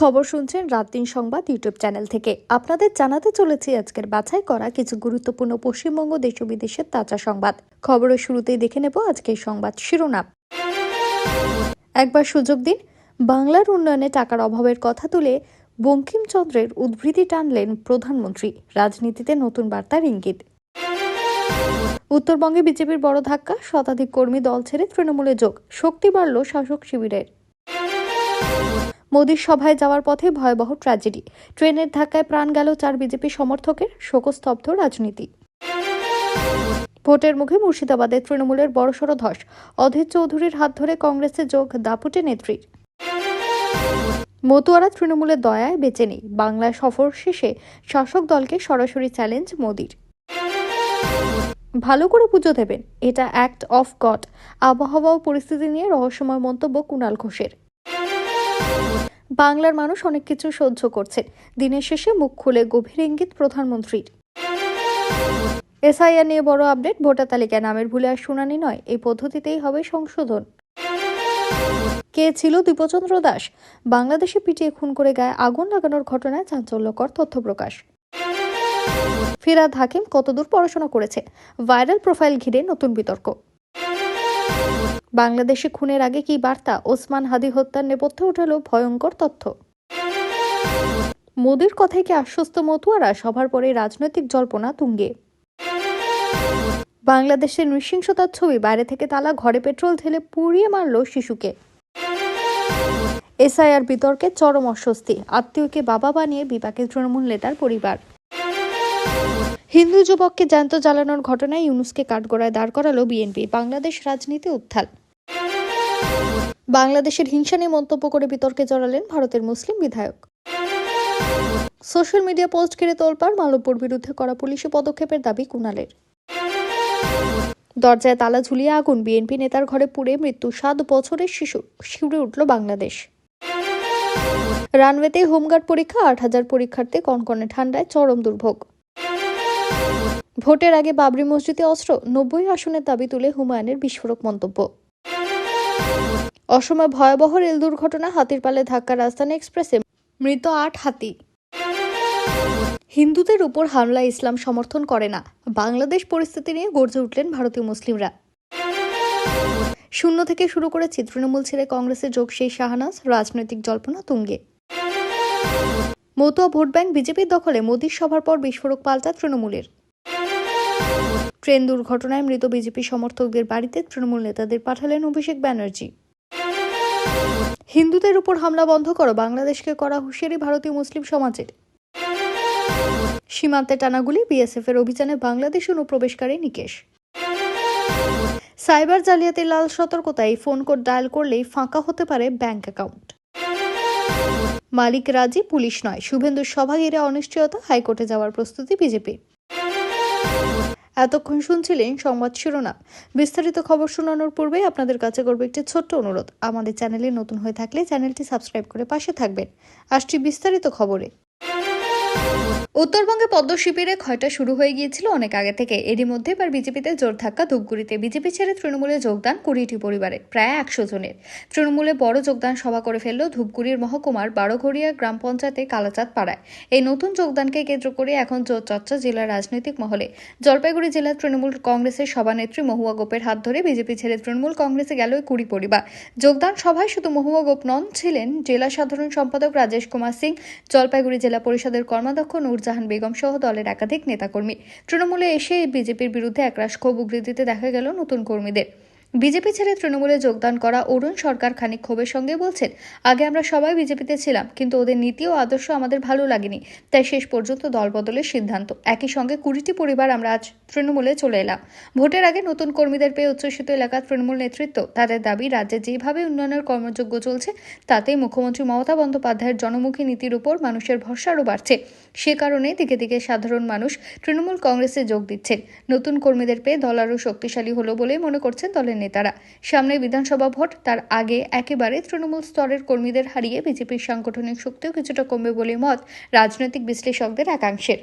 খবর শুনছেন রাত দিন সংবাদ ইউটিউব চ্যানেল থেকে। আপনাদের জানাতে চলেছি আজকের বাছাই করা কিছু গুরুত্বপূর্ণ পশ্চিমবঙ্গ দেশ বিদেশের তাজা সংবাদ। খবরের শুরুতেই দেখে নেব আজকের সংবাদ শিরোনাম। একবার সুযোগ দিন, বাংলার উন্নয়নে টাকার অভাবের কথা তুলে বঙ্কিমচন্দ্রের উদ্বৃত্তি টানলেন প্রধানমন্ত্রী। রাজনীতিতে নতুন বার্তার ইঙ্গিত। উত্তরবঙ্গে বিজেপির বড় ধাক্কা, শতাধিক কর্মী দল ছেড়ে তৃণমূলে যোগ, শক্তি বাড়ল শাসক শিবিরের। মোদীর সভায় যাওয়ার পথে ভয়াবহ ট্র্যাজেডি। ট্রেনের ধাক্কায় প্রাণ গেল চার বিজেপি সমর্থকের, শোকস্তব্ধ রাজনীতি। ভোটের মুখে মুর্শিদাবাদের তৃণমূলের বড়সড় ধস। অধীর চৌধুরীর হাত ধরে কংগ্রেসে যোগ দাপুটে নেত্রীর। মতুয়ারা তৃণমূলের দয়ায় বেঁচে নেই। বাংলায় সফর শেষে শাসক দলকে সরাসরি চ্যালেঞ্জ মোদির। ভালো করে পুজো দেবেন। এটা অ্যাক্ট অফ গড আবহাওয়া ও পরিস্থিতি নিয়ে রহস্যময় মন্তব্য কুণাল ঘোষের। বাংলার মানুষ অনেক কিছু সহ্য করছে। দিনের শেষে মুখ খুলে গভীর ইঙ্গিত প্রধানমন্ত্রীর। এসআইআর নিয়ে বড় আপডেট, ভোটার তালিকায় নামের ভুলে আর শুনানি নয়, এই পদ্ধতিতেই হবে সংশোধন। কে ছিল দীপচন্দ্র দাস? বাংলাদেশে পিটিয়ে খুন করে গায়ে আগুন লাগানোর ঘটনায় চাঞ্চল্যকর তথ্য প্রকাশ। ফিরাদ হাকিম কতদূর পড়াশোনা করেছে? ভাইরাল প্রোফাইল ঘিরে নতুন বিতর্ক। বাংলাদেশে খুনের আগে কি বার্তা? ওসমান হাদি হত্যার নেপথ্যে উঠালো ভয়ঙ্কর তথ্য। মোদির কথায় কি আশ্বস্ত মতুয়ারা? সভার পরে রাজনৈতিক জল্পনা তুঙ্গে। বাংলাদেশের নৃশংসতার ছবি, বাইরে থেকে তালা, ঘরে পেট্রোল ঢেলে পুড়িয়ে মারল শিশুকে। এসআইআর বিতর্কে চরম অস্বস্তি, আত্মীয়কে বাবা বানিয়ে বিপাকে তৃণমূল নেতার পরিবার। হিন্দু যুবককে জ্যান্ত জ্বালানোর ঘটনায় ইউনুসকে কাঠগড়ায় দাঁড় করালো বিএনপি, বাংলাদেশ রাজনীতি উত্থাল। বাংলাদেশের হিংসা নিয়ে মন্তব্য করে বিতর্কে জড়ালেন ভারতের মুসলিম বিধায়ক। সোশ্যাল মিডিয়া পোস্ট ঘিরে তোলপাড় মালব্যর বিরুদ্ধে করা পুলিশি পদক্ষেপের দাবি কুণালের। দরজায় তালা ঝুলিয়ে আগুন, বিএনপি নেতার ঘরে পুড়ে মৃত্যু, সাত বছরের শিশু, শিউরে উঠল বাংলাদেশ। রানওয়েতে হোমগার্ড পরীক্ষা, আট হাজার পরীক্ষার্থী কনকনে ঠান্ডায় চরম দুর্ভোগ। ভোটের আগে বাবরি মসজিদে অস্ত্র, নব্বই আসনের দাবি তুলে হুমায়ুনের বিস্ফোরক মন্তব্য। অসময় ভয়াবহ রেল দুর্ঘটনা হাতির পালে ধাক্কা রাজধানী এক্সপ্রেসে মৃত আট হাতি। হিন্দুদের উপর হামলা ইসলাম সমর্থন করে না। বাংলাদেশ পরিস্থিতি নিয়ে গর্জে উঠলেন ভারতীয় মুসলিমরা। শূন্য থেকে শুরু করেছি তৃণমূল ছেড়ে কংগ্রেসে যোগ সেই শাহনাজ, রাজনৈতিক জল্পনা তুঙ্গে। মতুয়া ভোট ব্যাংক বিজেপির দখলে, মোদীর সভার পর বিস্ফোরক পাল্টা তৃণমূলের। ট্রেন দুর্ঘটনায় মৃত বিজেপি সমর্থকদের বাড়িতে তৃণমূল নেতাদের পাঠালেন অভিষেক ব্যানার্জি। হিন্দুদের উপর হামলা বন্ধ করো, বাংলাদেশকে করা হুঁশিয়ারি ভারতীয় মুসলিম সমাজের। সীমান্তে টানাগুলি বিএসএফ এর অভিযানে বাংলাদেশ অনুপ্রবেশকারী নিকেশ। সাইবার জালিয়াতির লাল সতর্কতায় ফোন কোড ডায়াল করলেই ফাঁকা হতে পারে ব্যাংক অ্যাকাউন্ট। মালিক রাজি, পুলিশ নয়। শুভেন্দুর সভা ঘিরে অনিশ্চয়তা, হাইকোর্টে যাওয়ার প্রস্তুতি বিজেপি। এতক্ষণ শুনছিলেন সংবাদ শিরোনাম। বিস্তারিত খবর শোনানোর পূর্বে আপনাদের কাছে করব একটি ছোট্ট অনুরোধ। আমাদের চ্যানেলে নতুন হয়ে থাকলে চ্যানেলটি সাবস্ক্রাইব করে পাশে থাকবেন। আসছি বিস্তারিত খবরে। উত্তরবঙ্গে পদ্ম শিবিরে ক্ষয়টা শুরু হয়ে গিয়েছিল অনেক আগে থেকে। এরই মধ্যে এবার বিজেপিতে জোর ধাক্কা ধূপগুড়িতে। বিজেপি ছেড়ে তৃণমূলে যোগদান কুড়িটি পরিবারের প্রায় একশো জনের। তৃণমূলে বড় যোগদান সভা করে ফেলল ধূপগুড়ির মহকুমার বারোঘড়িয়া গ্রাম পঞ্চায়েতে কালাচাঁদ পাড়ায়। এই নতুন যোগদানকে কেন্দ্র করে এখন জোর চর্চা জেলার রাজনৈতিক মহলে। জলপাইগুড়ি জেলার তৃণমূল কংগ্রেসের সভানেত্রী মহুয়া গোপের হাত ধরে বিজেপি ছেড়ে তৃণমূল কংগ্রেসে গেল কুড়ি পরিবার। যোগদান সভায় শুধু মহুয়া গোপ নন, ছিলেন জেলা সাধারণ সম্পাদক রাজেশ কুমার সিং, জলপাইগুড়ি জেলা পরিষদের কর্মাধ্যক্ষ নূরজাহান বেগম সহ দলের একাধিক নেতাকর্মী। তৃণমূলে এসে বিজেপির বিরুদ্ধে একরাশ ক্ষোভ উগড়ে দিতে দেখা গেল নতুন কর্মীদের। বিজেপি ছেড়ে তৃণমূলে যোগদান করা অরুণ সরকার খানিক ক্ষোভের সঙ্গে বলছেন, আগে আমরা সবাই বিজেপিতে ছিলাম, কিন্তু ওদের নীতি ও আদর্শ আমাদের ভালো লাগেনি। তাই শেষ পর্যন্ত দল বদলের সিদ্ধান্ত। একই সঙ্গে কুড়িটি পরিবার আমরা আজ তৃণমূলে চলে এলাম। ভোটের আগে নতুন কর্মীদের পেয়ে উচ্ছ্বসিত এলাকার তৃণমূল নেতৃত্ব তাদের দাবি, রাজ্যে যেভাবে উন্নয়নের কর্মযোগ্য চলছে, তাতেই মুখ্যমন্ত্রী মমতা বন্দ্যোপাধ্যায়ের জনমুখী নীতির উপর মানুষের ভরসা আরও বাড়ছে। সে কারণে দিকে দিকে সাধারণ মানুষ তৃণমূল কংগ্রেসে যোগ দিচ্ছেন। নতুন কর্মীদের পেয়ে দল আরও শক্তিশালী হলো বলেই মনে করছেন দলের নেতারা। সামনে বিধানসভা ভোট, তার আগে একেবারে তৃণমূল স্তরের কর্মীদের হারিয়ে বিজেপির সাংগঠনিক শক্তিও কিছুটা কমবে বলে মত রাজনৈতিক বিশ্লেষকদের একাংশের।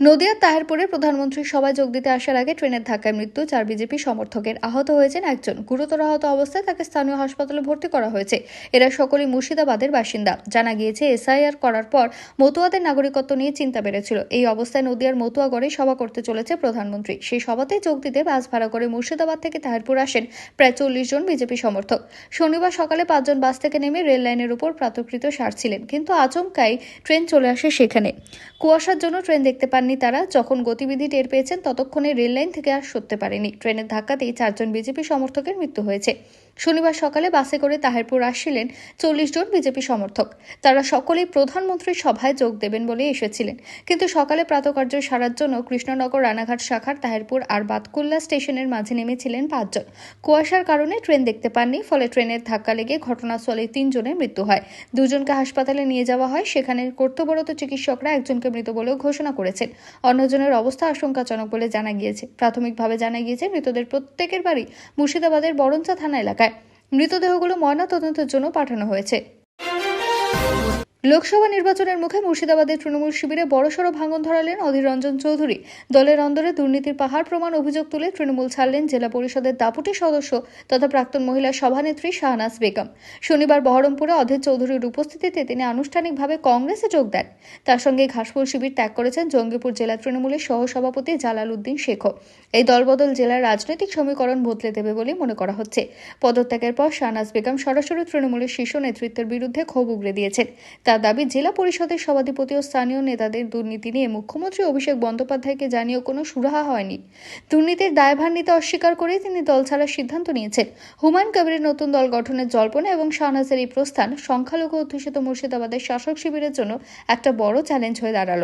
নদিয়ার তাহেরপুরে প্রধানমন্ত্রীর সভায় যোগ দিতে আসার আগে ট্রেনের ধাক্কায় মৃত্যু চার বিজেপি সমর্থকের আহত হয়েছেন একজন। গুরুতর আহত অবস্থায় তাকে স্থানীয় হাসপাতালে ভর্তি করা হয়েছে। এরা সকলেই মুর্শিদাবাদের বাসিন্দা। জানা গিয়েছে, এসআইআর করার পর মতুয়াদের নাগরিকত্ব নিয়ে চিন্তা বেড়েছিল। এই অবস্থায় নদিয়ার মতুয়াগড়ে সভা করতে চলেছে প্রধানমন্ত্রী। সেই সভাতে যোগ দিতে বাস ভাড়া করে মুর্শিদাবাদ থেকে তাহেরপুর আসেন প্রায় চল্লিশ জন বিজেপি সমর্থক। শনিবার সকালে পাঁচজন বাস থেকে নেমে রেল লাইনের উপর প্রাতকৃত সারছিলেন কিন্তু আচমকাই ট্রেন চলে আসে সেখানে। কুয়াশার জন্য ট্রেন দেখতে পাননি তারা। যখন গতিবিধি টের পেয়েছেন, ততক্ষণে রেল লাইন থেকে আর সরতে পারেনি। ট্রেনের ধাক্কাতেই চারজন বিজেপি সমর্থকের মৃত্যু হয়েছে। শনিবার সকালে বাসে করে তাহেরপুর আসছিলেন চল্লিশ জন বিজেপি সমর্থক। তারা সকলেই প্রধানমন্ত্রীর সভায় যোগ দেবেন বলে এসেছিলেন। কিন্তু সকালে প্রাতকার্য সারার জন্য কৃষ্ণনগর রানাঘাট শাখার তাহেরপুর আর বাতকুল্লা স্টেশনের মাঝে নেমেছিলেন পাঁচজন। কুয়াশার কারণে ট্রেন দেখতে পাননি, ফলে ট্রেনের ধাক্কা লেগে ঘটনাস্থলে তিনজনের মৃত্যু হয়। দুজনকে হাসপাতালে নিয়ে যাওয়া হয়। সেখানে কর্তব্যরত চিকিৎসকরা একজনকে মৃত বলেও ঘোষণা করেছেন। অন্যজনের অবস্থা আশঙ্কাজনক বলে জানা গিয়েছে। প্রাথমিকভাবে জানা গিয়েছে, মৃতদের প্রত্যেকের বাড়ি মুর্শিদাবাদের বরঞ্চা থানা এলাকায়। মৃতদেহগুলো ময়নাতদন্তের জন্য পাঠানো হয়েছে। লোকসভা নির্বাচনের মুখে মুর্শিদাবাদের তৃণমূল শিবিরে বড়সড় ভাঙন ধরালেন অধীর রঞ্জন চৌধুরী। দলের অন্দরে দুর্নীতির পাহাড় প্রমাণ অভিযোগ তুলে তৃণমূল ছাড়লেন জেলা পরিষদের দাপুটি সদস্য তথা প্রাক্তন মহিলা সভানেত্রী শাহনাজ বেগম। শনিবার বহরমপুরে অধীর চৌধুরীর উপস্থিতিতে তিনি আনুষ্ঠানিকভাবে কংগ্রেসে যোগ দেন। তার সঙ্গে ঘাসফুল শিবির ত্যাগ করেছেন জঙ্গিপুর জেলা তৃণমূলের সহসভাপতি জালাল উদ্দিন শেখও। এই দলবদল জেলার রাজনৈতিক সমীকরণ বদলে দেবে বলে মনে করা হচ্ছে। পদত্যাগের পর শাহনাজ বেগম সরাসরি তৃণমূলের শীর্ষ নেতৃত্বের বিরুদ্ধে ক্ষোভ উগড়ে দিয়েছেন। তার দাবি, জেলা পরিষদের সভাধিপতি ও স্থানীয় নেতাদের দুর্নীতি নিয়ে মুখ্যমন্ত্রী অভিষেক বন্দ্যোপাধ্যায়কে জানিয়েও কোনো সুরাহা হয়নি। দুর্নীতির দায়ভার নিতে অস্বীকার করে তিনি দল ছাড়ার সিদ্ধান্ত নিয়েছেন। হুমায়ুন কবিরের নতুন দল গঠনের জল্পনা এবং শাহনাজের এই প্রস্থান সংখ্যালঘু অধ্যুষিত মুর্শিদাবাদের শাসক শিবিরের জন্য একটা বড় চ্যালেঞ্জ হয়ে দাঁড়াল।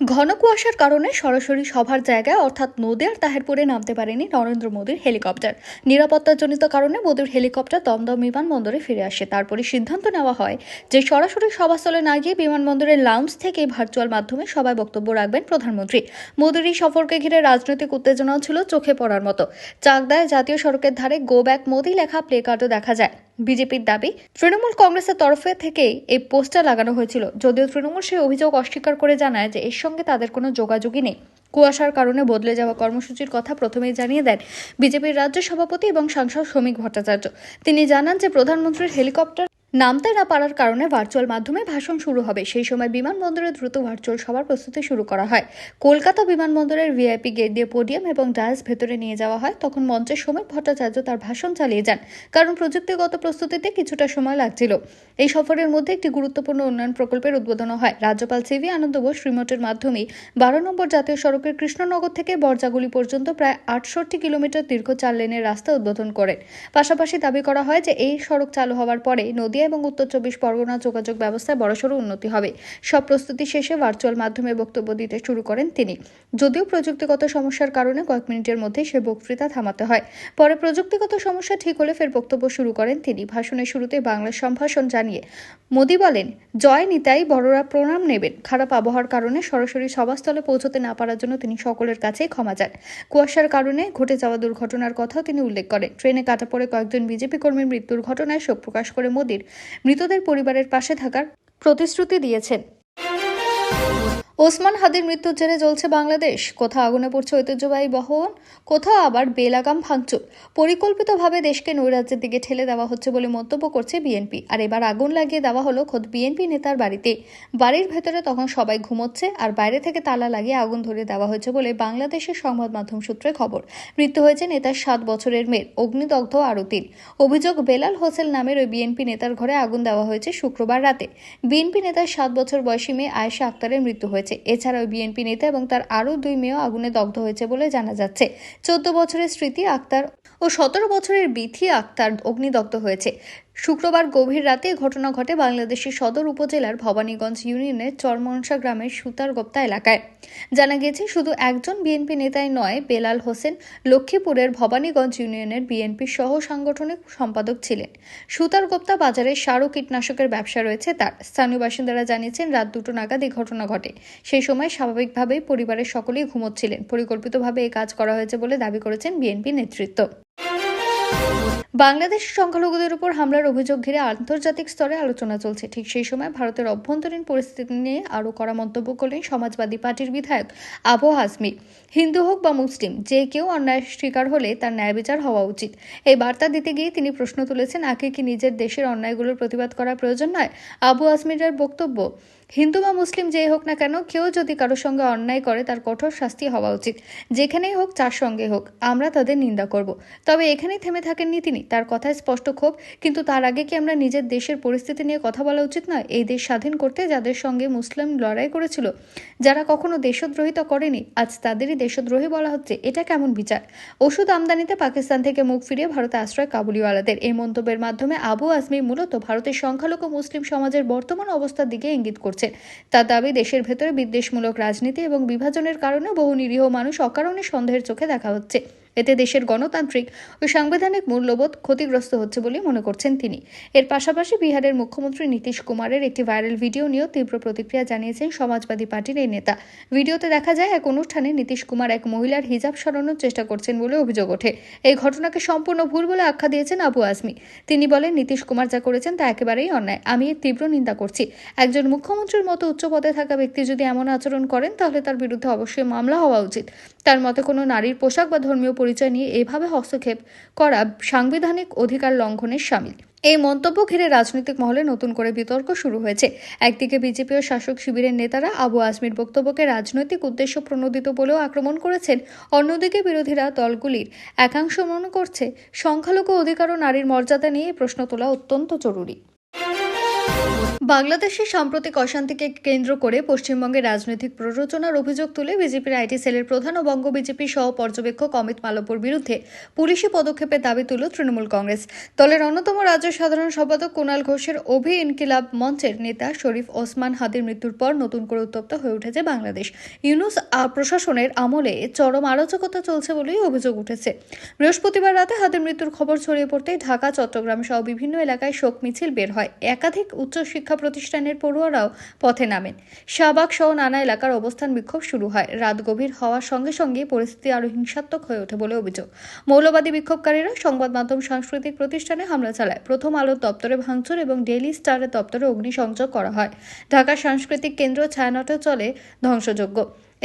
ঘন কুয়াশার কারণে সরাসরি সভার জায়গায়, অর্থাৎ নদিয়ার তাহেরপুরে নামতে পারেনি নরেন্দ্র মোদীর হেলিকপ্টার। নিরাপত্তাজনিত কারণে মোদীর হেলিকপ্টার দমদম বিমানবন্দরে ফিরে আসে। তারপরে সিদ্ধান্ত নেওয়া হয় যে সরাসরি সভাস্থলে না গিয়ে বিমানবন্দরের লাউঞ্জ থেকে ভার্চুয়াল মাধ্যমে সবাই বক্তব্য রাখবেন প্রধানমন্ত্রী। মোদীর এই সফরকে ঘিরে রাজনৈতিক উত্তেজনাও ছিল চোখে পড়ার মতো। চাকদায় জাতীয় সড়কের ধারে গো ব্যাক মোদি লেখা প্লে কার্ডও দেখা যায়। বিজেপির দাবি। তৃণমূল কংগ্রেসের তরফে থেকে এই পোস্টার লাগানো হয়েছিল। যদিও তৃণমূল সেই অভিযোগ অস্বীকার করে জানায় যে এর সঙ্গে তাদের কোনো যোগাযোগই নেই। কুয়াশার কারণে বদলে যাওয়া কর্মসূচির কথা প্রথমেই জানিয়ে দেন বিজেপির রাজ্য সভাপতি এবং সাংসদ শ্রমিক ভট্টাচার্য। তিনি জানান যে প্রধানমন্ত্রীর হেলিকপ্টার নামতে না পারার কারণে ভার্চুয়াল মাধ্যমে ভাষণ শুরু হবে। সেই সময় বিমানবন্দরে দ্রুত ভার্চুয়াল সভার প্রস্তুতি শুরু করা হয়। কলকাতা বিমানবন্দরের ভিআইপি গেট দিয়ে পোডিয়াম এবং ডায়াস ভেতরে নিয়ে যাওয়া হয়। তখন মঞ্চের সময় ভট্টাচার্য তার ভাষণ চালিয়ে যান, কারণ প্রযুক্তিগত প্রস্তুতিতে কিছুটা সময় লাগছিল। এই সফরের মধ্যে একটি গুরুত্বপূর্ণ উন্নয়ন প্রকল্পের উদ্বোধন হয়। রাজ্যপাল সিভি আনন্দ বোস রিমোটের মাধ্যমে বারো নম্বর জাতীয় সড়কের কৃষ্ণনগর থেকে বরজাগুলি পর্যন্ত প্রায় আটষট্টি কিলোমিটার দীর্ঘ চার লেনের রাস্তা উদ্বোধন করেন। পাশাপাশি দাবি করা হয় যে, এই সড়ক চালু হওয়ার পরে নদিয়া এবং উত্তর চব্বিশ পরগনা যোগাযোগ ব্যবস্থায় বড়সড় উন্নতি হবে। সব প্রস্তুতি শেষে ভার্চুয়াল মাধ্যমে বক্তব্য দিতে শুরু করেন তিনি। যদিও প্রযুক্তিগত সমস্যার কারণে কয়েক মিনিটের মধ্যে সে বক্তৃতা থামাতে হয়। পরে প্রযুক্তিগত সমস্যা ঠিক হলে ফের বক্তব্য শুরু করেন তিনি। ভাষণের শুরুতে বাংলা সম্ভাষণ জানিয়ে, মোদি বলেন, জয় নিতাই বড়রা প্রণাম নেবেন। খারাপ আবহাওয়ার কারণে সরাসরি সভাস্থলে পৌঁছতে না পারার জন্য তিনি সকলের কাছেই ক্ষমা চান। কুয়াশার কারণে ঘটে যাওয়া দুর্ঘটনার কথাও তিনি উল্লেখ করেন। ট্রেনে কাটা পড়ে কয়েকজন বিজেপি কর্মীর মৃত্যুর ঘটনায় শোক প্রকাশ করে মোদির। মৃতদের পরিবারের পাশে থাকার প্রতিশ্রুতি দিয়েছেন। ওসমান হাদির মৃত্যুর জেরে জ্বলছে বাংলাদেশ। কোথাও আগুনে পড়ছে ঐতিহ্যবাহী বহন, কোথাও আবার বেলাগাম ভাঙচুর। পরিকল্পিতভাবে দেশকে নৈরাজ্যের দিকে ঠেলে দেওয়া হচ্ছে বলে মন্তব্য করছে বিএনপি। আর এবার আগুন লাগিয়ে দেওয়া হলো খোদ বিএনপি নেতার বাড়িতে। বাড়ির ভেতরে তখন সবাই ঘুমোচ্ছে আর বাইরে থেকে তালা লাগিয়ে আগুন ধরিয়ে দেওয়া হয়েছে বলে বাংলাদেশের সংবাদ মাধ্যম সূত্রে খবর। মৃত্যু হয়েছে নেতার সাত বছরের মেয়ের, অগ্নিদগ্ধ আরও তিন অভিযোগ বেলাল হোসেন নামের ওই বিএনপি নেতার ঘরে আগুন দেওয়া হয়েছে শুক্রবার রাতে। বিএনপি নেতার সাত বছর বয়সী মেয়ে আয়েশা আক্তারের মৃত্যু হয়েছে। এছাড়াও বিএনপি নেতা এবং তার আরও দুই মেয়েও আগুনে দগ্ধ হয়েছে বলে জানা যাচ্ছে। চোদ্দ বছরের স্মৃতি আক্তার ও সতেরো বছরের বিথি আক্তার অগ্নিদগ্ধ হয়েছে। শুক্রবার গভীর রাতে ঘটনা ঘটে বাংলাদেশের সদর উপজেলার ভবানীগঞ্জ ইউনিয়নের চরমনসা গ্রামের সুতারগোপ্তা এলাকায়। জানা গেছে শুধু একজন বিএনপি নেতাই নয়, বেলাল হোসেন লক্ষ্মীপুরের ভবানীগঞ্জ ইউনিয়নের বিএনপির সহ সাংগঠনিক সম্পাদক ছিলেন। সুতারগোপ্তা বাজারে সার কীটনাশকের ব্যবসা রয়েছে তার। স্থানীয় বাসিন্দারা জানিয়েছেন, রাত দুটো নাগাদ এই ঘটনা ঘটে। সেই সময় স্বাভাবিকভাবেই পরিবারের সকলেই ঘুমোচ্ছিলেন। পরিকল্পিতভাবে এই কাজ করা হয়েছে বলে দাবি করেছেন বিএনপি নেতৃত্ব। বাংলাদেশের সংখ্যালঘুদের উপর হামলার অভিযোগ ঘিরে আন্তর্জাতিক স্তরে আলোচনা চলছে। ঠিক সেই সময় ভারতের অভ্যন্তরীণ পরিস্থিতি নিয়ে আরও করা মন্তব্য করলেন সমাজবাদী পার্টির বিধায়ক আবু হাসমি। হিন্দু হোক বা মুসলিম, যে কেউ অন্যায়ের শিকার হলে তার ন্যায় বিচার হওয়া উচিত। এই বার্তা দিতে গিয়ে তিনি প্রশ্ন তুলেছেন, আগে কি নিজের দেশের অন্যায়গুলোর প্রতিবাদ করা প্রয়োজন নয়? আবু আসমিরের বক্তব্য হিন্দু বা মুসলিম যেই হোক না কেন, কেউ যদি কারোর সঙ্গে অন্যায় করে, তার কঠোর শাস্তি হওয়া উচিত। যেখানেই হোক যার সঙ্গে হোক, আমরা তাদের নিন্দা করব। তবে এখানেই থেমে থাকেননি তিনি। তার কথায় স্পষ্ট ক্ষোভ, কিন্তু তার আগে কি আমরা নিজের দেশের পরিস্থিতি নিয়ে কথা বলা উচিত নয়? এই দেশ স্বাধীন করতে যাদের সঙ্গে মুসলিম লড়াই করেছিল, যারা কখনো দেশদ্রোহিতা করেনি, আজ তাদেরই দেশদ্রোহী বলা হচ্ছে। এটা কেমন বিচার? ওষুধ আমদানিতে পাকিস্তান থেকে মুখ ফিরিয়ে ভারতে আশ্রয় কাবুলিওয়ালাদের। এই মন্তব্যের মাধ্যমে আবু আজমি মূলত ভারতের সংখ্যালঘু মুসলিম সমাজের বর্তমান অবস্থার দিকে ইঙ্গিত করছে তার দাবি, দেশের ভেতরে বিদ্বেষমূলক রাজনীতি এবং বিভাজনের কারণে বহু নিরীহ মানুষ অকারণে সন্দেহের চোখে দেখা হচ্ছে। এতে দেশের গণতান্ত্রিক ও সাংবিধানিক মূল্যবোধ ক্ষতিগ্রস্ত হচ্ছে বলে মনে করছেন তিনি। এর পাশাপাশি বিহারের মুখ্যমন্ত্রী নীতিশ কুমারের একটি ভাইরাল ভিডিও নিয়েও তীব্র প্রতিক্রিয়া জানিয়েছেন সমাজবাদী পার্টির এই নেতা। ভিডিওতে দেখা যায়, এক অনুষ্ঠানে নীতিশ কুমার এক মহিলার হিজাব সরানোর চেষ্টা করছেন বলে অভিযোগ ওঠে। এই ঘটনাকে সম্পূর্ণ ভুল বলে আখ্যা দিয়েছেন আবু আজমি। তিনি বলেন, নীতিশ কুমার যা করেছেন তা একেবারেই অন্যায়। আমি এর তীব্র নিন্দা করছি। একজন মুখ্যমন্ত্রীর মতো উচ্চ পদে থাকা ব্যক্তি যদি এমন আচরণ করেন, তাহলে তার বিরুদ্ধে অবশ্যই মামলা হওয়া উচিত। তার মতে কোনো নারীর পোশাক বা ধর্মীয় পরিচয় নিয়ে এভাবে হস্তক্ষেপ করা সাংবিধানিক অধিকার লঙ্ঘনের সামিল। এই মন্তব্য ঘিরে রাজনৈতিক মহলে নতুন করে বিতর্ক শুরু হয়েছে। একদিকে বিজেপি ও শাসক শিবিরের নেতারা আবু আজমির বক্তব্যকে রাজনৈতিক উদ্দেশ্য প্রণোদিত বলেও আক্রমণ করেছেন। অন্যদিকে বিরোধীরা দলগুলির একাংশ মনে করছে, সংখ্যালঘু অধিকার ও নারীর মর্যাদা নিয়ে প্রশ্ন তোলা অত্যন্ত জরুরি। বাংলাদেশের সাম্প্রতিক অশান্তিকে কেন্দ্র করে পশ্চিমবঙ্গের রাজনৈতিক প্ররোচনার অভিযোগ তুলে বিজেপির আইটি সেলের প্রধান ও বঙ্গ বিজেপি সহ পর্যবেক্ষক অমিত মালব্যর বিরুদ্ধে পুলিশি পদক্ষেপের দাবি তুলল তৃণমূল কংগ্রেস। দলের অন্যতম রাজ্য সাধারণ সম্পাদক কুণাল ঘোষের অভি ইনকিলাব মঞ্চের নেতা শরীফ ওসমান হাদির মৃত্যুর পর নতুন করে উত্তপ্ত হয়ে উঠেছে বাংলাদেশ। ইউনুস প্রশাসনের আমলে চরম আলোচকতা চলছে বলেই অভিযোগ উঠেছে। বৃহস্পতিবার রাতে হাদির মৃত্যুর খবর ছড়িয়ে পড়তেই ঢাকা, চট্টগ্রাম সহ বিভিন্ন এলাকায় শোক মিছিল বের হয়। একাধিক উচ্চশিক্ষা প্রতিষ্ঠানের পড়ুয়ারাও পথে নামেন। শাহবাগ সহ নানা এলাকার অবস্থান বিক্ষোভ শুরু হয়। রাত গভীর হওয়ার সঙ্গে সঙ্গে পরিস্থিতি আরও হিংসাত্মক হয়ে ওঠে বলে অভিযোগ। মৌলবাদী বিক্ষোভকারীরা সংবাদ মাধ্যম সাংস্কৃতিক প্রতিষ্ঠানে হামলা চালায়। প্রথম আলোর দপ্তরে ভাঙচুর এবং ডেইলি স্টারের দপ্তরে অগ্নিসংযোগ করা হয়। ঢাকার সাংস্কৃতিক কেন্দ্র ছায়ানটে চলে ধ্বংসযজ্ঞ।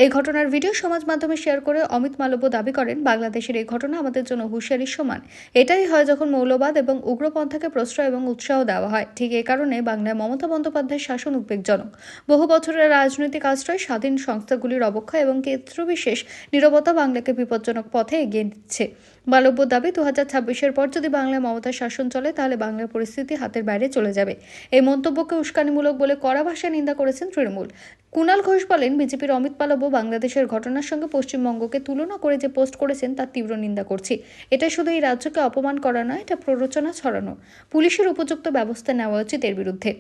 এই ঘটনার ভিডিও সমাজ মাধ্যমে শেয়ার করে অমিত মালব্য দাবি করেন, বাংলাদেশের এই ঘটনা আমাদের জন্য হুঁশিয়ারির সমান। এটাই হয় যখন মৌলবাদ এবং উগ্রপন্থাকে প্রশ্রয় এবং উৎসাহ দেওয়া হয়। ঠিক এই কারণে বাংলায় মমতা বন্দ্যোপাধ্যায়ের শাসন উদ্বেগজনক। বহু বছরের রাজনৈতিক আশ্রয় স্বাধীন সংস্থাগুলির অবক্ষয় এবং ক্ষেত্রবিশেষ নিরবতা বাংলাকে বিপজ্জনক পথে এগিয়ে দিচ্ছে মালব্য দাবি দু হাজার ছাব্বিশের পর যদি বাংলায় মমতার শাসন চলে, তাহলে বাংলার পরিস্থিতি হাতের বাইরে চলে যাবে। এই মন্তব্যকে উস্কানিমূলক বলে কড়া ভাষায় নিন্দা করেছেন তৃণমূল। কুণাল ঘোষ বলেন, বিজেপির অমিত মালব্য বাংলাদেশের ঘটনার সঙ্গে পশ্চিমবঙ্গকে তুলনা করে যে পোস্ট করেছেন, তার তীব্র নিন্দা করছি। এটা শুধু এই রাজ্যকে অপমান করা নয়, এটা প্ররোচনা ছড়ানো। পুলিশের উপযুক্ত ব্যবস্থা নেওয়া উচিত এর বিরুদ্ধে।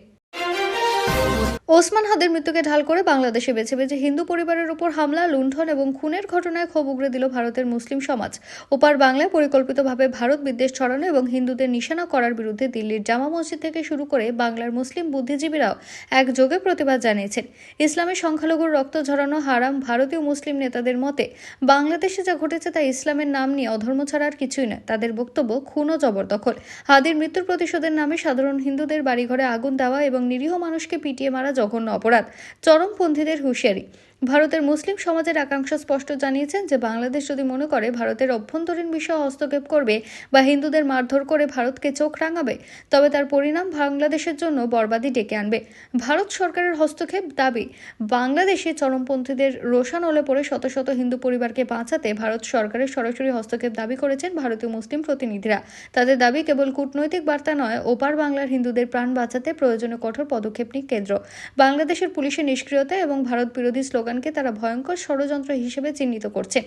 ওসমান হাদের মৃত্যুকে ঢাল করে বাংলাদেশে বেছে বেছে হিন্দু পরিবারের উপর হামলা, লুণ্ঠন এবং খুনের ঘটনায় ক্ষোভ উগড়ে দিল ভারতের মুসলিম সমাজ। ওপার বাংলায় পরিকল্পিতভাবে ভারত বিদ্বেষ ছড়ানো এবং হিন্দুদের নিশানা করার বিরুদ্ধে দিল্লির জামা মসজিদ থেকে শুরু করে বাংলার মুসলিম বুদ্ধিজীবীরাও একযোগে প্রতিবাদ জানিয়েছেন। ইসলামের সংখ্যালঘুর রক্ত ঝরানো হারাম ভারতীয় মুসলিম নেতাদের মতে, বাংলাদেশে যা ঘটেছে তা ইসলামের নাম নিয়ে অধর্ম ছাড়া আর কিছুই নয়। তাদের বক্তব্য খুন ও জবরদখল। হাদির মৃত্যুর প্রতিশোধের নামে সাধারণ হিন্দুদের বাড়িঘরে আগুন দেওয়া এবং নিরীহ মানুষকে পিটিয়ে মারা জঘন্য অপরাধ। চরমপন্থীদের হুঁশিয়ারি। ভারতের মুসলিম সমাজের একাংশ স্পষ্ট জানিয়েছেন যে বাংলাদেশ যদি মনে করে ভারতের অভ্যন্তরীণ বিষয়ে হস্তক্ষেপ করবে বা হিন্দুদের মারধর করে ভারতকে চোখ রাঙাবে, তবে তার পরিণাম বাংলাদেশের জন্য বরবাদি ডেকে আনবে। ভারত সরকারের হস্তক্ষেপ দাবি, বাংলাদেশে চরমপন্থীদের রোশানলে পড়ে শত শত হিন্দু পরিবারকে বাঁচাতে ভারত সরকারের সরাসরি হস্তক্ষেপ দাবি করেছেন ভারতীয় মুসলিম প্রতিনিধিরা। তাদের দাবি কেবল কূটনৈতিক বার্তা নয়, ওপার বাংলার হিন্দুদের প্রাণ বাঁচাতে প্রয়োজনে কঠোর পদক্ষেপ নিক কেন্দ্র। বাংলাদেশের পুলিশের নিষ্ক্রিয়তা এবং ভারত বিরোধী স্লোগানকে তারা ভয়ঙ্কর ষড়যন্ত্র হিসেবে চিহ্নিত করছে।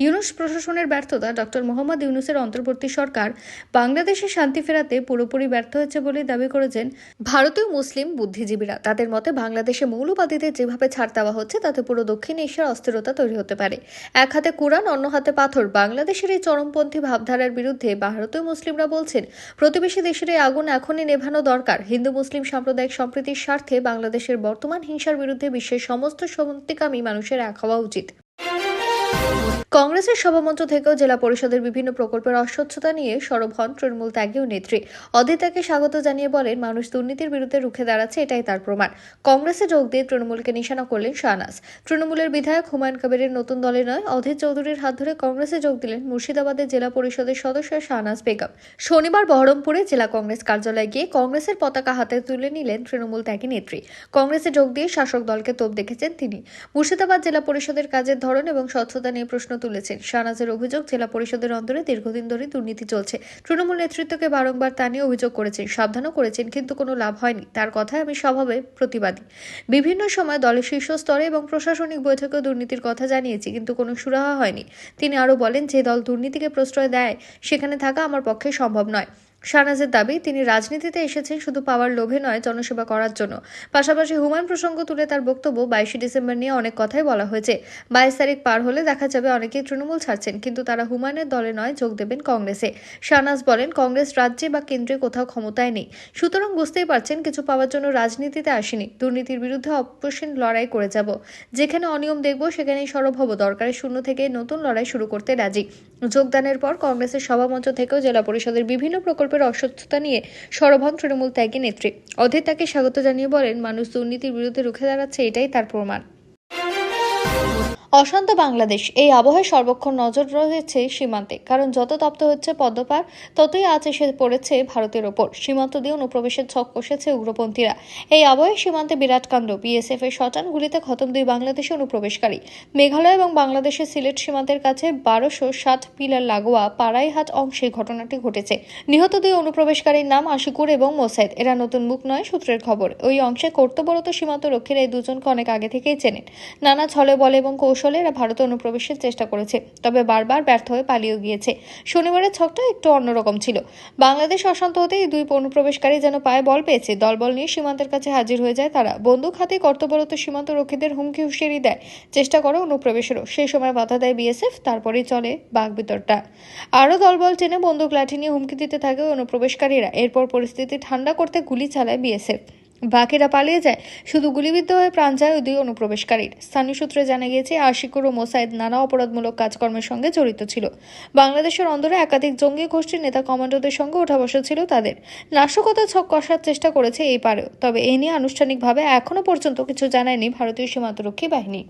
ইউনুস প্রশাসনের ব্যর্থতা ডক্টর মোহাম্মদ ইউনুসের অন্তর্বর্তী সরকার বাংলাদেশে শান্তি ফেরাতে পুরোপুরি ব্যর্থ হয়েছে বলে দাবি করেছেন ভারতীয় মুসলিম বুদ্ধিজীবীরা। তাদের মতে, বাংলাদেশে মৌলবাদীদের যেভাবে ছাড় দেওয়া হচ্ছে, তাতে পুরো দক্ষিণ এশিয়ার অস্থিরতা তৈরি হতে পারে। এক হাতে কোরআন, অন্য হাতে পাথর। বাংলাদেশের এই চরমপন্থী ভাবধারার বিরুদ্ধে ভারতীয় মুসলিমরা বলছেন, প্রতিবেশী দেশের এই আগুন এখনই নেভানো দরকার। হিন্দু মুসলিম সাম্প্রদায়িক সম্প্রীতির স্বার্থে বাংলাদেশের বর্তমান হিংসার বিরুদ্ধে বিশ্বের সমস্ত শান্তিকামী মানুষের এক হওয়া উচিত। কংগ্রেসের সভামঞ্চ থেকেও জেলা পরিষদের বিভিন্ন প্রকল্পের অস্বচ্ছতা নিয়ে সরব হন তৃণমূল ত্যাগীয় নেত্রী। অদিতাকে স্বাগত জানিয়ে বলেন, মানুষ দুর্নীতির বিরুদ্ধে রুখে দাঁড়াচ্ছে, এটাই তার প্রমাণ। কংগ্রেসে যোগ দিয়ে তৃণমূলকে নিশানা করলেন শাহনাজ। তৃণমূলের বিধায়ক হুমায়ুন কবিরের নতুন দলে নয়, অধীর চৌধুরীর হাত ধরে কংগ্রেসে যোগ দিলেন মুর্শিদাবাদের জেলা পরিষদের সদস্য শাহনাজ বেগম। শনিবার বহরমপুরে জেলা কংগ্রেস কার্যালয়ে গিয়ে কংগ্রেসের পতাকা হাতে তুলে নিলেন তৃণমূল ত্যাগী নেত্রী। কংগ্রেসে যোগ দিয়ে শাসক দলকে তোপ দেখেছেন তিনি। মুর্শিদাবাদ জেলা পরিষদের কাজের ধরন এবং স্বচ্ছতা নিয়ে প্রশ্ন তুলেছেন। শাহনাজের অভিযোগ জেলা পরিষদের অন্তরে দীর্ঘদিন ধরে দুর্নীতি চলছে। তৃণমূল নেতৃত্বকে বারংবার তা নিয়ে অভিযোগ করেছেন। সাবধানও করেছেন, কিন্তু কোনো লাভ হয়নি। তার কথায় আমি স্বভাবে প্রতিবাদী। বিভিন্ন সময় দলের শীর্ষ স্তরে এবং প্রশাসনিক বৈঠকে দুর্নীতির কথা জানিয়েছি, কিন্তু কোনো সুরাহা হয়নি। তিনি আরও বলেন, যে দল দুর্নীতিকে প্রশ্রয় দেয়, সেখানে থাকা আমার পক্ষে সম্ভব নয়। শাহনাজের দাবি, তিনি রাজনীতিতে এসেছেন শুধু পাওয়ার লোভে নয়, জনসেবা করার জন্য। পাশাপাশি হুমায়ুন প্রসঙ্গ তুলে তার বক্তব্য বাইশে ডিসেম্বর নিয়ে অনেক কথাই বলা হয়েছে। বাইশ তারিখ পার হলে দেখা যাবে অনেকেই তৃণমূল ছাড়ছেন, কিন্তু তারা হুমায়ুনের দলে নয়, যোগ দেবেন কংগ্রেসে। শাহনাজ বলেন, কংগ্রেস রাজ্যে বা কেন্দ্রে কোথাও ক্ষমতায় নেই। সুতরাং বুঝতেই পারছেন, কিছু পাওয়ার জন্য রাজনীতিতে আসেনি। দুর্নীতির বিরুদ্ধে অপসীন লড়াই করে যাব। যেখানে অনিয়ম দেখব, সেখানেই সরব হব। দরকারের শূন্য থেকে নতুন লড়াই শুরু করতে রাজি। যোগদানের পর কংগ্রেসের সভামঞ্চ থেকেও জেলা পরিষদের বিভিন্ন প্রকল্পের অস্বচ্ছতা নিয়ে সরব তৃণমূল ত্যাগে নেত্রী। অধীর তাকে স্বাগত জানিয়ে বলেন, মানুষ দুর্নীতির বিরুদ্ধে রুখে দাঁড়াচ্ছে এটাই তার প্রমাণ। অশান্ত বাংলাদেশ। এই আবহাওয়ায় সর্বক্ষণ নজর রয়েছে সীমান্তে। কারণ যত তপ্ত হচ্ছে পদ্মপার ততই আজ এসে পড়েছে ভারতের ওপর। সীমান্ত দিয়ে অনুপ্রবেশের ছক কষেছে উগ্রপন্থীরা। এই আবহাওয়ায় সীমান্তে বিরাট কাণ্ড। বিএসএফ এর শটান গুলিতে খতম দুই বাংলাদেশি অনুপ্রবেশকারী। মেঘালয় এবং বাংলাদেশের সিলেট সীমান্তের কাছে বারোশো ষাট পিলার লাগোয়া পাড়াইহাট অংশে ঘটনাটি ঘটেছে। নিহত দুই অনুপ্রবেশকারীর নাম আশিকুর এবং মোসাইদ এরা নতুন মুখ নয়, সূত্রের খবর। ওই অংশে কর্তব্যরত সীমান্ত রক্ষীরা এই দুজনকে অনেক আগে থেকেই চেনেন। নানা ছলে বলে এবং কৌশলে এরা ভারতে অনুপ্রবেশের চেষ্টা করেছে, তবে বারবার ব্যর্থ হয়ে পালিয়ে গিয়েছে। শনিবারের ছকটা একটু অন্যরকম ছিল। বাংলাদেশ অশান্ত হতে এই দুই অনুপ্রবেশকারী যেন পায়ে বল পেয়েছে। দলবল নিয়ে সীমান্তের কাছে হাজির হয়ে যায় তারা। বন্দুক হাতে কর্তব্যরত সীমান্ত রক্ষীদের হুমকি হুঁশিয়ারি দেয়। চেষ্টা করে অনুপ্রবেশেরও। সেই সময় বাধা দেয় বিএসএফ, তারপরেই চলে বাঘ বিতরটা আরও দলবল টেনে বন্দুক লাঠি নিয়ে হুমকি দিতে থাকে অনুপ্রবেশকারীরা। এরপর পরিস্থিতি ঠান্ডা করতে গুলি চালায় বিএসএফ। বাকিরা পালিয়ে যায়। শুধু গুলিবিদ্ধ হয়ে প্রাণ যায় ওই দুই অনুপ্রবেশকারীর। স্থানীয় সূত্রে জানা গিয়েছে, আশিকুর ও মোসাইদ নানা অপরাধমূলক কাজকর্মের সঙ্গে জড়িত ছিল। বাংলাদেশের অন্দরে একাধিক জঙ্গি গোষ্ঠীর নেতা কমান্ডোদের সঙ্গে ওঠা বসা ছিল তাদের। নাশকতা ছক কষার চেষ্টা করেছে এই পারেও। তবে এ নিয়ে আনুষ্ঠানিকভাবে এখনও পর্যন্ত কিছু জানায়নি ভারতীয় সীমান্তরক্ষী বাহিনী।